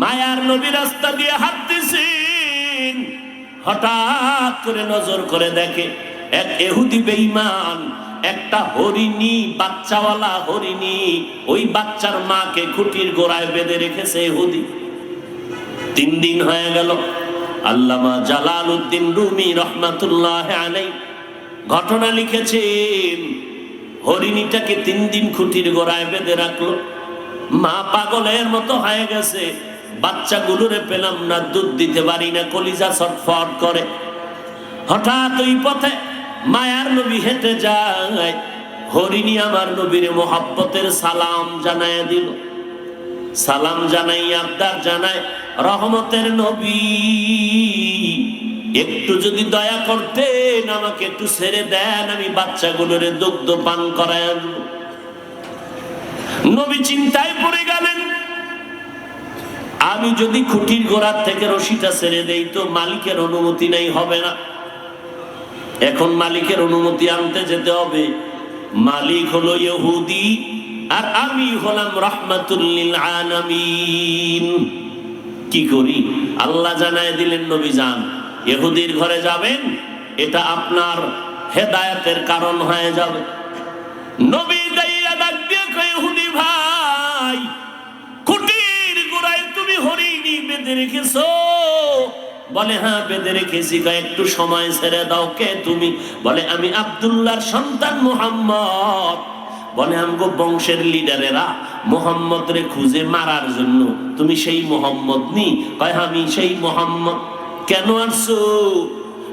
মায়ার নবী রাস্তা দিয়ে হাঁটতেছেন। হঠাৎ করে নজর করে দেখে এক এহুদি বেঈমান, একটা হরিণী, বাচ্চাওয়ালা হরিণী, ওই বাচ্চার মাকে খুঁটির গোড়ায় বেঁধে রেখেছে এহুদি। তিন দিন হয়ে গেল, আল্লামা জালাল উদ্দিন রুমি রহমাতুল্লাহ আলাই ঘটনা লিখেছেন, হরিণীটাকে তিন দিন খুঁটির গোড়ায় বেঁধে রাখল। মা পাগলের মতো হয়ে গেছে। বাচ্চাগুলোরে পেলাম না, দুধ দিতে পারি না, কলিজা ছটফট করে। হঠাৎ ওই পথে মায়ার নবী হেঁটে যায়। হরিণী আমার নবীর মোহাব্বতের সালাম জানায় দিল। সালাম জানাই, আবদার জানায়, রহমতের নবী, একটু যদি দয়া করতেন, আমাকে একটু ছেড়ে দেন, আমি বাচ্চাগুলোরে দুগ্ধ পান করায় নবী চিন্তায় পড়ে গেলেন আমি যদি খুঁটির গোড়ার থেকে রশিটা ছেড়ে দেই তো মালিকের অনুমতি নেই, হবে না। এখন মালিকের অনুমতি আনতে যেতে হবে। মালিক হলো ইহুদি আর আমি হলাম রহমাতুল্লিল আলামিন। কি করি? আল্লাহ জানায় দিলেন, নবী যান ইহুদির ঘরে যাবেন, এটা আপনার হেদায়েতের কারণ হয়ে যাবে। নবী বেঁধে রেখেছো বলে হ্যাঁ বেঁধে রেখেছি। কয় একটু সময় ছেড়ে দাও। কে তুমি? বলে, আমি আব্দুল্লাহর সন্তান মুহাম্মদ। বলে, আমগো বংশের লিডারেরা মোহাম্মদ রে খুঁজে মারার জন্য, তুমি সেই মোহাম্মদ নি? কয়, আমি সেই মোহাম্মদ। কেন আসছো?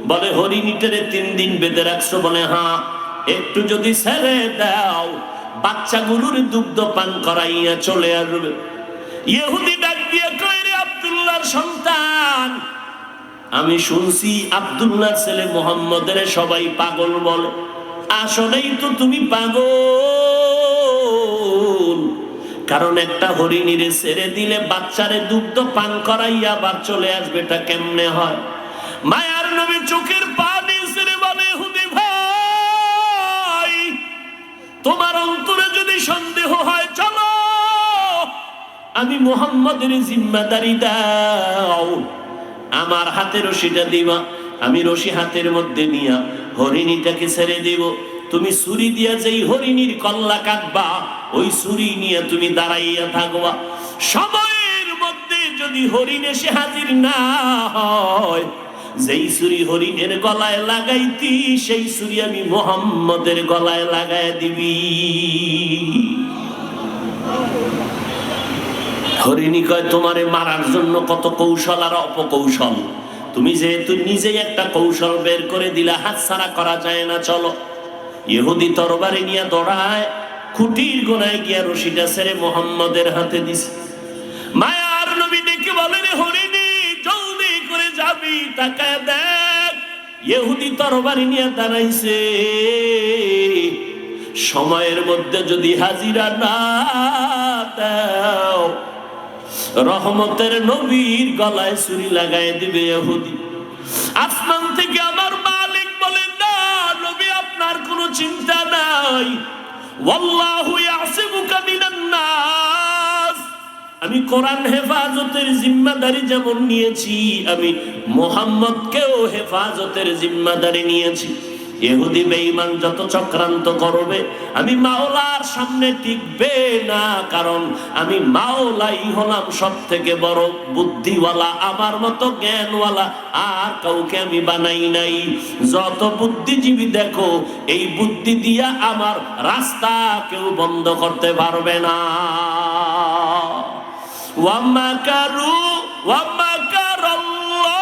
বলে, হরিণীটারে তিন দিন বেঁধে রাখছো। বলে হ্যাঁ একটু যদি ছেড়ে দাও, বাচ্চাগুলোর দুগ্ধ পান করাইয়া চলে আসবে। ইহুদি ডাক দিয়ে, কই রে আব্দুল্লাহর সন্তান। আমি শুনছি আব্দুল্লাহর ছেলে মোহাম্মদের সবাই পাগল বলে। আসলেই তো তুমি পাগল। কারণ একটা হরিণীরে ছেড়ে দিলে বাচ্চারে দুগ্ধ পান করাইয়া আবার চলে আসবে এটা কেমনে হয়? মায়ার নবী চোখের পানি ছেড়ে বলে, হুদি ভাই, তোমার অন্তরে যদি সন্দেহ হয় আমি মোহাম্মদের জিম্মাদারি দাও। আমার হাতে রশিটা দিবা, আমি রশি হাতের মধ্যে নিয়া হরিণীটাকে ছেড়ে দেব। তুমি ছুরি দিয়া যেই হরিণীর কল্লা কাটবা, ওই ছুরি নিয়ে তুমি দাঁড়াইয়া থাকবা। সময়ের মধ্যে যদি হরিণ এসে হাজির না হয়, যেই ছুরি হরিণের গলায় লাগাইতি, সেই ছুরি আমি মোহাম্মদের গলায় লাগাই দিবি। হরিণী কয়, তোমারে মারার জন্য কত কৌশল আর অপকৌশল? তুমি যেহেতু নিজেই একটা কৌশল বের করে দিলে হাত ছাড়া করা যায় না, চলো। ইহুদি তরবারি নিয়ে দৌড়ায়, খুঁটির গোনায় গিয়া রশিটা ছেড়ে মোহাম্মদের হাতে দিস মায়ার নবী ডেকে বলেন হরিণী, জলদি করে যাবি, তাকায় দেখ। ইহুদি তরবারি নিয়ে দাঁড়াইছে। সময়ের মধ্যে যদি হাজিরা না দাও রহমতের নবীর গলায় ছুরি লাগাই দিবে ইহুদি। আসমান থেকে আমার মালিক বলেন না, নবী, আপনার কোনো চিন্তা নাই। ওয়াল্লাহু ইয়াসিবুকা মিনান নাস। আমি কোরআন হেফাজতের জিম্মাদারি যেমন নিয়েছি, আমি মোহাম্মদকেও হেফাজতের জিম্মাদারি নিয়েছি। এহুদি বেঈমান যত চক্রান্ত করবে, আমি মাওলার সামনে টিকবে না, কারণ আমি মাওলাই হলাম সব থেকে বড় বুদ্ধিওয়ালা, আমার মতো জ্ঞানওয়ালা, আর কাউকে আমি বানাই নাই। যত বুদ্ধিজীবী দেখো, এই বুদ্ধি দিয়া আমার রাস্তা কেউ বন্ধ করতে পারবে না। ওয়ামাকারু ওয়ামাকার আল্লাহ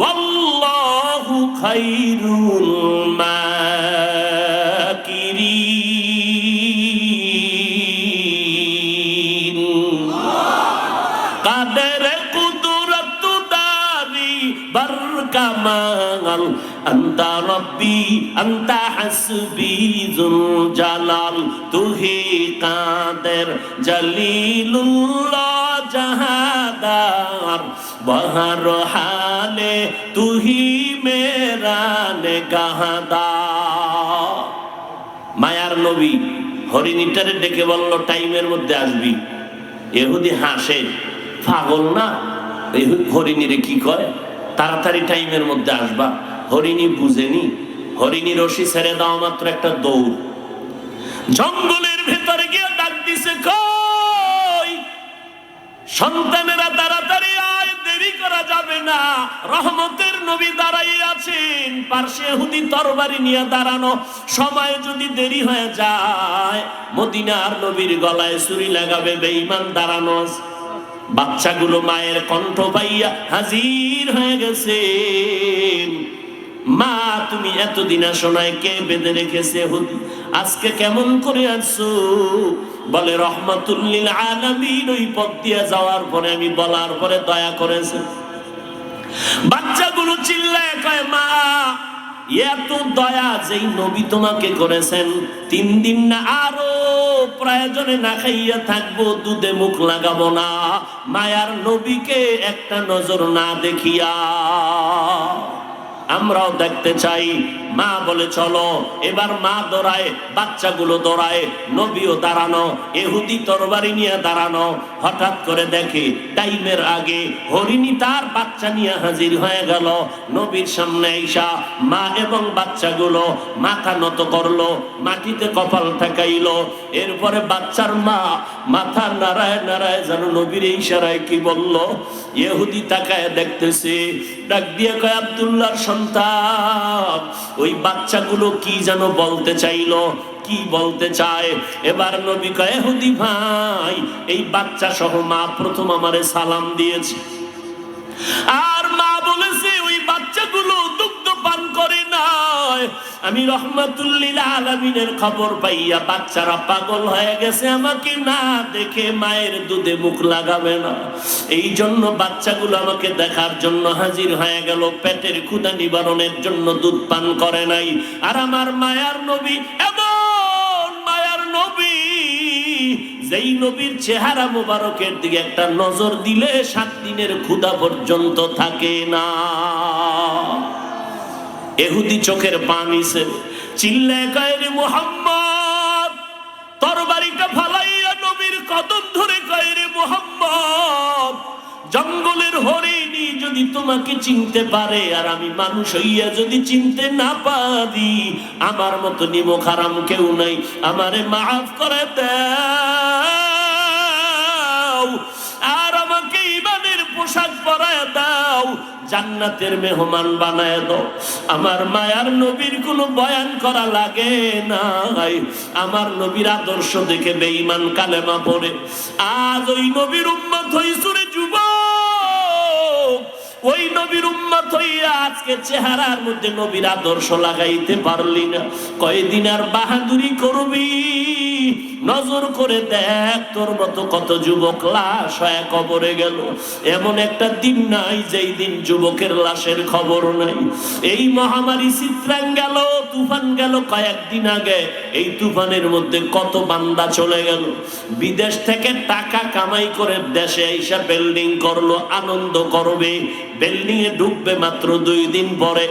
ওয়াল্লাহু خير المال আন্তা রব্বি, আন্তা হাসবি জুল জালাল তুহি কাদের, জলিলুল্লাহ জাহাদার, বহর হালে তুহি মেরা নেগাহাদা। মায়ার নবী হরিণীটারে ডেকে বলল, টাইমের মধ্যে আসবি। এহুদি হাসে, পাগল না? হরিণীরে কি করে তাড়াতাড়ি টাইমের মধ্যে আসবা। হরিণী বুঝেনি। হরিণী রশি ছেড়ে দেওয়া মাত্র একটা দৌড়। জঙ্গলের ভেতরে গিয়ে ডাক দিছে, কই? সন্তানেরা তাড়াতাড়ি আয়, দেরি করা যাবে না। রহমতের নবী দাঁড়াই আছেন। পার্শ্বে হুদি তরবারি নিয়ে দাঁড়ানো। সময় যদি দেরি হয়ে যায়, মদিনার নবীর গলায় ছুরি লাগাবে বেঈমান দাঁড়ানো বাচ্চাগুলো মায়ের কণ্ঠ পাইয়া হাজির হয়ে গেছে মা, তুমি এতদিন আসো নাই কে বেঁধে রেখেছে আজকে কেমন করে আছো? বলে রহমতুল্লিল আলামিন, ওই পথ দিয়ে যাওয়ার পরে আমি বলার পরে দয়া করেছে। বাচ্চাগুলো চিল্লায় কয়, মা, এত দয়া যেই নবী তোমাকে করেছেন, তিন দিন না আরও প্রয়োজনে না খাইয়া থাকব, দুধে মুখ লাগাবো না। মায়ার নবীকে একটা নজর না দেখিয়া আমরাও দেখতে চাই। মা বলে, চলো। এবার মা দৌড়ায়, বাচ্চাগুলো দৌড়ায়, নবীও দাঁড়ানো, এহুদি তরবারি নিয়ে দাঁড়ানো। হঠাৎ করে দেখে টাইমের আগে হরিণী তার বাচ্চা নিয়ে হাজির হয়ে গেল। নবীর সামনে আইসা মা এবং বাচ্চাগুলো মাথা নত করল, মাটিতে কপাল ঠেকাইলো। এরপরে বাচ্চার মা মাথা নাড়ায় নাড়ায় যেন নবীর ইশারায় কি বলল ইহুদি তাকায় দেখতেছে। ডাক দিয়ে কয়, আব্দুল্লাহর সন্তান ওই বাচ্চাগুলো কি যেন বলতে চাইল, কি বলতে চায়? এবার নবী কয়ে হুদি ভাই, এই বাচ্চা সহ মা প্রথম আমারে সালাম দিয়েছে। আর মা বলেছে, ওই বাচ্চাগুলো দুগ্ধ পান করে নাই আমি রহমাতুল্লিল আলমিনের খবর পাইয়া বাচ্চারা পাগল হয়ে গেছে। আমাকে না দেখে মায়ের দুধে মুখ লাগাবে না। এই জন্য বাচ্চাগুলো আমাকে দেখার জন্য হাজির হয়ে গেল। পেটের ক্ষুদা নিবারণের জন্য দুধ পান করে নাই। আর আমার মায়ার নবী, এমন মায়ার নবী, যেই নবীর চেহারা মোবারকের দিকে একটা নজর দিলে সাত দিনের ক্ষুদা পর্যন্ত থাকে না। এহুদি চোখের পানি সে চিল্লায় কয়ের মোহাম্মদ, তরবারিটা ফালাইয়া নবীর কদম ধরে কয়েরে মোহাম্মদ, জঙ্গলের হরিণী যদি তোমাকে চিনতে পারে আর আমি মানুষ হইয়া যদি চিনতে না পারি, আমার মতো নিমো খারাম কেউ নাই, আমারে মাফ করে দাও। আর আমাকে ইমানের পোশাক পরায় দাও। জান্নাতের মেহমান বানায় দাও। আমার মায়ার নবীর কোনো বয়ান করা লাগে নাই। আমার নবীর আদর্শ দেখে বেঈমান কালেমা পড়ে। আজ ওই নবীর উম্মত হইসুরে যুবক। ওই নবীর উম্মত হইয়া আজকে চেহারার মধ্যে নবীর আদর্শ লাগাইতে পারলি না। কয়দিন আর বাহাদুরি করবি? নজর করে দেখ, তোর মতো কত যুবক লাশ হয়ে কবরে গেল। এমন একটা দিন নাই যেই দিন যুবকের লাশের খবর নাই। এই মহামারী চিত্রাং গেল, তুফান গেল কয়েকদিন আগে। এই তুফানের মধ্যে কত বান্দা চলে গেল। বিদেশ থেকে টাকা কামাই করে দেশে এসে বিল্ডিং করল, আনন্দ করবে। বিল্ডিং এ ঢুকবে মাত্র দুই দিন পরে।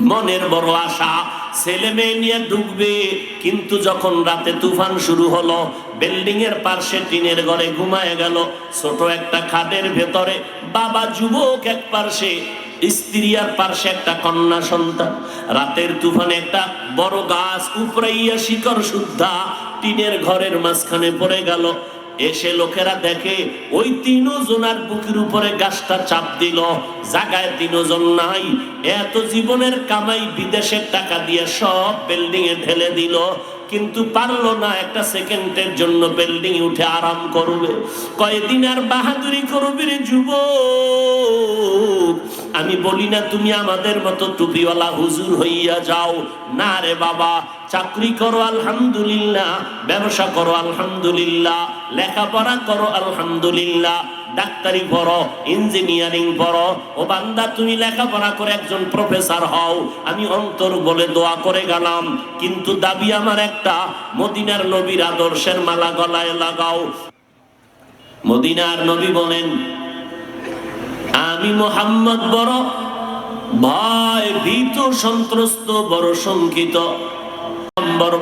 মনের বড় আশা, ছেলে মেয়ে নিয়ে ঢুকবে। কিন্তু যখন রাতে তুফান শুরু হলো বিল্ডিং এর পার্শ্বে টিনের ঘরে ঘুমায় গেল ছোট একটা খাদের ভেতরে। বাবা যুবক এক পার্শ্বে, স্ত্রী আর পার্শ্বে একটা কন্যা সন্তান। রাতের তুফানে একটা বড় গাছ উপরাইয়া শিকড় শুদ্ধা টিনের ঘরের মাঝখানে পড়ে গেল। এসে লোকেরা দেখে, ওই তিনজনার বুকের উপরে গাছটা চাপ দিল। জাগায় তিনজন নাই। এত জীবনের কামাই বিদেশের টাকা দিয়ে সব বিল্ডিং এ ঢেলে দিল। কিন্তু পারল না একটা সেকেন্ডের জন্য বিল্ডিং উঠে আরাম করবে। কয়দিন আর বাহাদুরি করবে যুবক? আমি বলি না তুমি আমাদের মতো টুপিওয়ালা হুজুর হইয়া যাও। না রে বাবা, চাকরি করো আলহামদুলিল্লাহ, ব্যবসা করো আলহামদুলিল্লাহ, লেখাপড়া করো আলহামদুলিল্লাহ, ডাক্তারি পড়ো, ইঞ্জিনিয়ারিং পড়ো। ও বান্দা, তুমি লেখাপড়া করে একজন প্রফেসর হও। আমি অন্তর বলে দোয়া করে গেলাম, কিন্তু দাবি আমার একটা, মদিনার নবীর আদর্শের মালা গলায় লাগাও। মদিনার নবী বলেন আমি মোহাম্মদ বড় ভয় ভীত, সন্ত্রস্ত, বড় শঙ্কিত।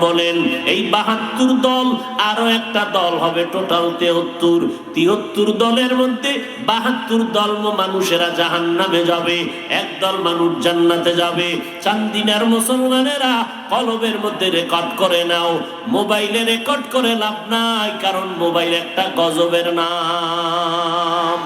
বলেন, এই বাহাত্তর দল আরও একটা দল হবে, টোটাল তেহত্তর। তিহত্তর দলের মধ্যে বাহাত্তর দল মানুষেরা জাহান নামে যাবে একদল মানুষ জান্নাতে যাবে। চান্দিনার মুসলমানেরা কলবের মধ্যে রেকর্ড করে নাও, মোবাইলে রেকর্ড করে লাভ নাই, কারণ মোবাইল একটা গজবের নাম।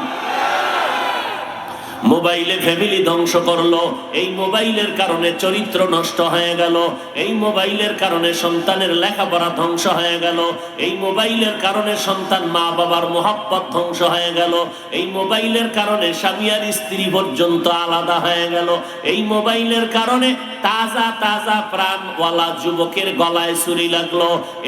মোবাইলে ফ্যামিলি ধ্বংস করল। এই মোবাইলের কারণে চরিত্র নষ্ট হয়ে গেল। এই মোবাইলের কারণে সন্তানের লেখাপড়া ধ্বংস হয়ে গেল। এই মোবাইলের কারণে সন্তান মা বাবার মোহাব্বত ধ্বংস হয়ে গেল। এই মোবাইলের কারণে স্বামী আর স্ত্রী পর্যন্ত আলাদা হয়ে গেল। এই মোবাইলের কারণে তাজা তাজা প্রাণওয়ালা যুবকের গলায় ছুরি লাগল।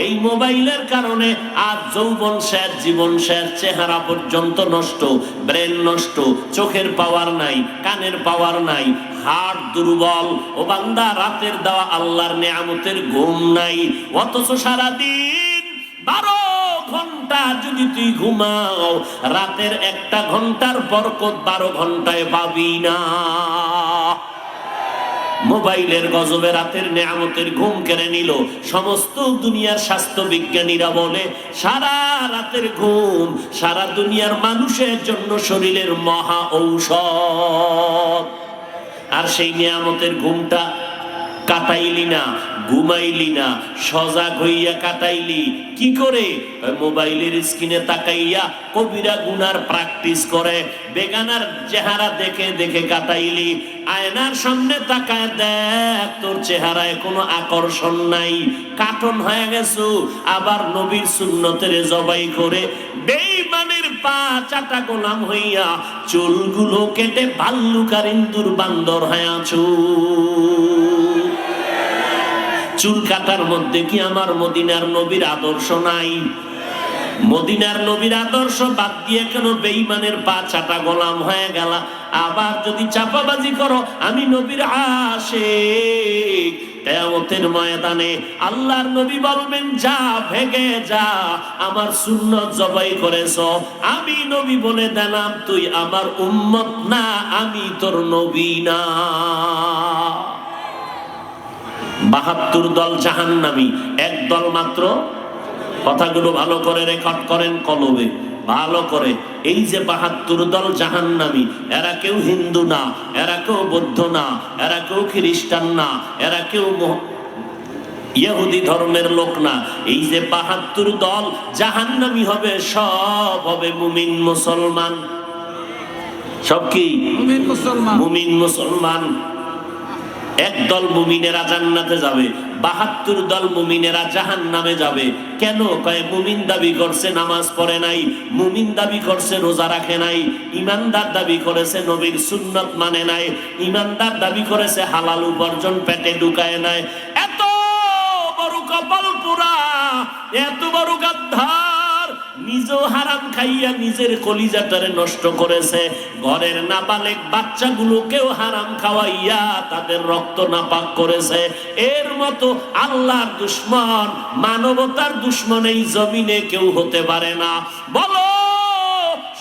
এই মোবাইলের কারণে আজ যৌবন শেষ, জীবন শেষ, চেহারা পর্যন্ত নষ্ট, ব্রেন নষ্ট, চোখের পাওয়ার নাই, কানের পাওয়ার নাই হার্ট দুর্বল। ও বান্দা, রাতের দেওয়া আল্লাহর নেয়ামতের ঘুম নাই। অথচ সারাদিন বারো ঘণ্টা যদি তুই ঘুমাও, রাতের একটা ঘণ্টার বরকত বারো ঘন্টায় পাবি না। মোবাইলের গজবে রাতের নেয়ামতের ঘুম কেড়ে নিল। সমস্ত দুনিয়ার স্বাস্থ্য বিজ্ঞানীরা বলে, সারা রাতের ঘুম, সারা দুনিয়ার মানুষের জন্য শরীরের মহা ঔষধ। আর সেই নিয়ামতের ঘুমটা কাটাইলি না, ঘুমাইলি না, সজাগ হইয়া কাটাইলি। কি করে? মোবাইলের স্ক্রিনে তাকাইয়া কবিরা গুনার প্র্যাকটিস করে, বেগানার চেহারা দেখে দেখে কাটাইলি। আয়নার সামনে তাকায় দেখ, তোর চেহারায় কোনো আকর্ষণ নাই। কাটন হয়ে গেছো, আবার নবীর সুন্নতের জবাই করে বেইমানের পা চাটা গোলাম হইয়া চুলগুলো কেটে ভাল্লুকার ইন্দুর বান্দর হয়ে আছো। চুল কাটার মধ্যে কি আমার মদিনার নবীর আদর্শ নাই? মদিনার নবীর আদর্শ বাদ দিয়ে কেন বেইমানের পা চাটা গোলাম হয়ে গেল? আবার যদি চাপাবাজি করো, আমি নবীর আসে কেয়ামতের ময়দানে আল্লাহর নবী বলবেন, যা ভেগে যা, আমার সুন্নত জবাই করেছ। আমি নবী বলে দিলাম, তুই আমার উম্মত না, আমি তোর নবী না। বাহাত্তর দল জাহান্নামি এক দল মাত্র। কথাগুলো ভালো করে রেকর্ড করেন কলবে ভালো করে। এই যে বাহাত্তর দল জাহান্নামি এরা কেউ হিন্দু না এরা কেউ বৌদ্ধ না এরা কেউ খ্রিস্টান না এরা কেউ ইহুদি ধর্মের লোক না। এই যে বাহাত্তর দল জাহান্নামি হবে সব হবে মুমিন মুসলমান। সব কি? মুমিন মুসলমান। মুমিন মুসলমান। একদল মুমিনেরা জান্নাতে যাবে, বাহাত্তর দল মুমিনেরা জাহান নামে যাবে। কেন? কয়, মুমিন দাবি করছে নামাজ পড়ে নাই, মুমিন দাবি করছে রোজা রাখে নাই, ইমানদার দাবি করেছে নবীর সুন্নত মানে নাই, ইমানদার দাবি করেছে হালাল উপার্জন পেটে ঢুকায় নাই। এত বড় কপাল পুরা এত বড় গাদ্ধার নিজেও হারাম খাইয়া নিজের কলিজাটারে নষ্ট করেছে। ঘরের নাবালেক বাচ্চাগুলোকেও হারাম খাওয়াইয়া তাদের রক্ত নাপাক করেছে। এর মতো আল্লাহর দুশ্মন, মানবতার দুশ্মন এই জমিনে কেউ হতে পারে না। বলো,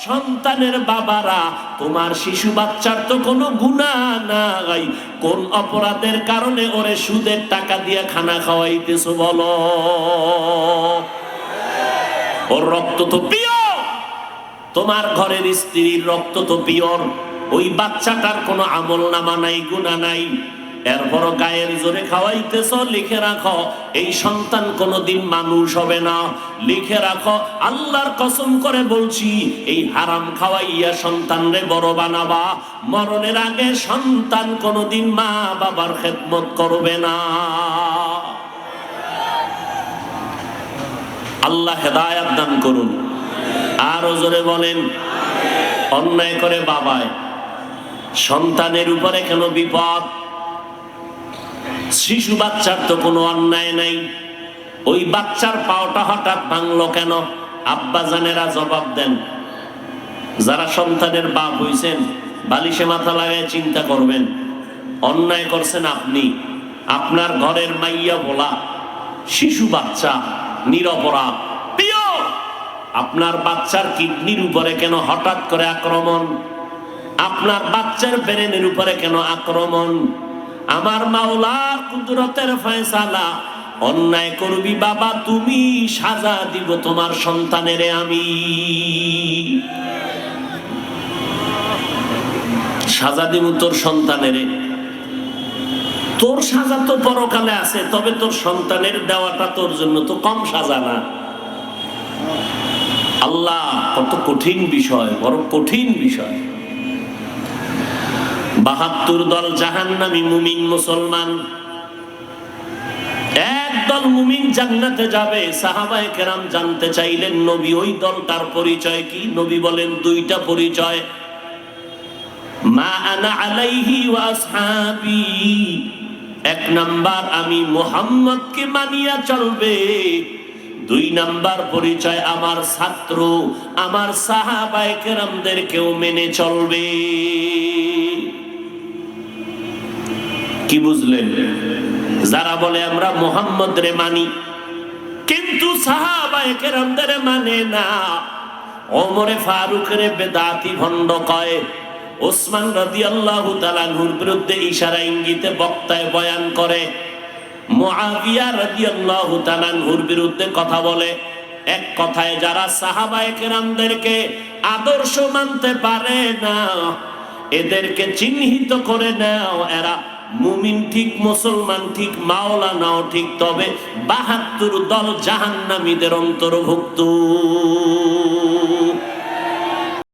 সন্তানের বাবারা, তোমার শিশু বাচ্চার তো কোনো গুণা নাই। কোন অপরাধের কারণে ওরে সুদের টাকা দিয়ে খানা খাওয়াইতেছো, বলো। ওর রক্ত তো পিওর। তোমার ঘরের স্ত্রীর রক্ত তো পিওর। ওই বাচ্চাটার কোনো আমল নামা নাই গুণা নাই। এরপরও গায়ের জোরে খাওয়াইতেছ, লিখে রাখো, এই সন্তান কোনোদিন মানুষ হবে না। লিখে রাখো, আল্লাহর কসম করে বলছি, এই হারাম খাওয়াইয়া সন্তানরে বড় বানাবা। মরণের আগে সন্তান কোনোদিন মা বাবার খেদমত করবে না। আল্লাহ হেদায়াত দান করুন। আরও জোরে বলেন, অন্যায় করে বাবায়। সন্তানের উপরে কেন বিপদ? শিশু বাচ্চার তো কোনো অন্যায় নাই। ওই বাচ্চার পাওটা হঠাৎ ভাঙলো কেন? আব্বা জানেরা জবাব দেন, যারা সন্তানের বাপ হইছেন, বালিশে মাথা লাগায় চিন্তা করবেন, অন্যায় করছেন আপনি। আপনার ঘরের মাইয়া বলা শিশু বাচ্চা। নিরপরাধ। আপনার বাচ্চার কিডনির উপরে কেন হঠাৎ করে আক্রমণ? আপনার বাচ্চার ব্রেনের উপরে কেন আক্রমণ? আমার মাওলার কুদরতের ফয়সালা, অন্যায় করবি বাবা, তুমি সাজা দিব তোমার সন্তানের আমি। সাজা দিব তোর সন্তানের। তোর সাজা তো পরকালে আছে, তবে তোর সন্তানের দেওয়াটা তোর জন্য তো কম সাজা না। আল্লাহ, কত কঠিন বিষয় বড় কঠিন বিষয়। বাহাত্তর দল জাহান্নামী মুমিন মুসলমান। একদল মুমিন জান্নাতে যাবে, সাহাবায়ে কেরাম জানতে চাইলেন, নবী, ওই দলটার পরিচয় কি? নবী বলেন, দুইটা পরিচয়। মা আনা আলাইহি ওয়া আসহাবি। এক নাম্বার আমি মোহাম্মদকে মানিয়া চলবে। দুই নাম্বার পরিচয় আমার ছাত্র, আমার সাহাবায়ে কেরামদেরকেও মেনে চলবে। কি বুঝলেন? যারা বলে আমরা মোহাম্মদ রে মানি, কিন্তু সাহাবায়ে কেরামদের মানে না। ওমরে ফারুক রে বেদাতি ভণ্ড কয় ওসমান রাদিয়াল্লাহু তাআলার বিরুদ্ধে ইশারা ইঙ্গিতে বক্তায় বয়ান করে। মুআবিয়া রাদিয়াল্লাহু তাআলার বিরুদ্ধে কথা বলে। এক কথায় যারা সাহাবায়ে কেরামদেরকে আদর্শ মানতে পারে না, এদেরকে চিহ্নিত করে নাও। এরা মুমিন ঠিক, মুসলমান ঠিক মাওলানাও ঠিক, তবে বাহাত্তর দল জাহান্নামীদের অন্তর্ভুক্ত।